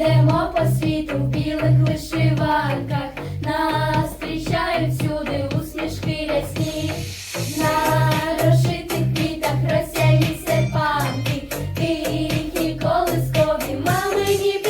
йдемо по світу в білих вишиванках, нас зустрічають всюди усмішки рясні. На розшитих квітах розсяїться панки, тихі колискові мамині.